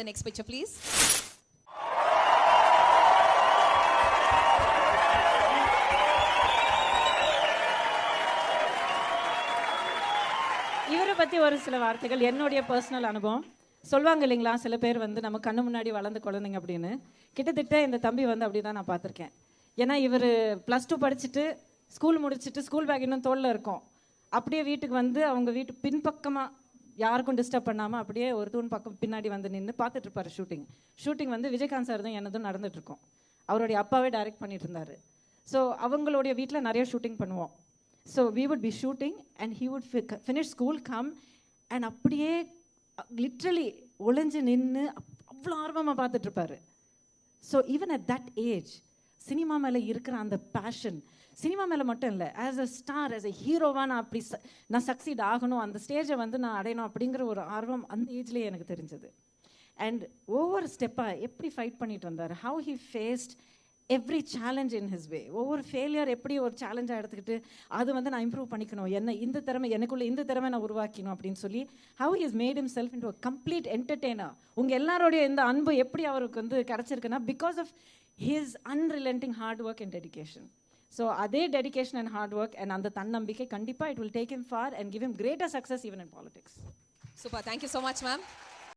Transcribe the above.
the next picture, please. இவரை பற்றி ஒரு சில வார்த்தைகள். என்னுடைய பர்சனல் அனுபவம். சொல்லுவாங்க இல்லைங்களா? சில பேர் வந்து நம்ம கண்ணு முன்னாடி வளர்ந்த குழந்தைங்க அப்படின்னு. கிட்டத்தட்ட இந்த தம்பி வந்து அப்படி தான் நான் பார்த்துருக்கேன். ஏன்னா இவர் ப்ளஸ் டூ படிச்சுட்டு ஸ்கூல் முடிச்சுட்டு ஸ்கூல் பேக் இன்னும் தோளில் இருக்கும். அப்படியே வீட்டுக்கு வந்து அவங்க வீட்டு பின்பக்கமாக யாருக்கும் டிஸ்டர்ப் பண்ணாமல் அப்படியே ஒரு தூண் பக்கம் பின்னாடி வந்து நின்று பார்த்துட்டு இருப்பாரு ஷூட்டிங் ஷூட்டிங் வந்து விஜயகாந்த் சார் தான் எனதும் நடந்துட்டுருக்கோம். அவருடைய அப்பாவே டைரக்ட் பண்ணிட்டு இருந்தாரு ஸோ அவங்களுடைய வீட்டில் நிறைய ஷூட்டிங் பண்ணுவோம். So we would be shooting and he would finish school come and அப்படியே லிட்ரலி ஒளிஞ்சு நின்று அவ்வளோ ஆர்வமாக பார்த்துட்டு இருப்பாரு so even at that age cinema மேலே இருக்கிற அந்த பேஷன் சினிமா மேலே மட்டும் இல்லை as a star as a ஹீரோவாக நான் அப்படி நான் சக்சீட் ஆகணும் அந்த ஸ்டேஜை வந்து நான் அடையணும் அப்படிங்கிற ஒரு ஆர்வம் அந்த ஏஜ்லேயே எனக்கு தெரிஞ்சது. அண்ட் ஒவ்வொரு ஸ்டெப்பாக எப்படி ஃபைட் பண்ணிட்டு வந்தார்? How he faced every challenge in his way ஒவ்வொரு ஃபெயிலியர் எப்படி ஒரு சேலஞ்சாக எடுத்துக்கிட்டு அது வந்து நான் இம்ப்ரூவ் பண்ணிக்கணும். என்ன இந்த திறமை எனக்குள்ளே இந்த திறமை நான் உருவாக்கணும் அப்படின்னு சொல்லி how is made himself into complete entertainer உங்கள் எல்லாருடைய இந்த அன்பு எப்படி அவருக்கு வந்து கிடச்சிருக்குன்னா because of his unrelenting hard work and dedication so அதே dedication and hard work and அந்த தன்னம்பிக்கை கண்டிப்பாக it will take him far and give him greater success even in politics super thank you so much ma'am.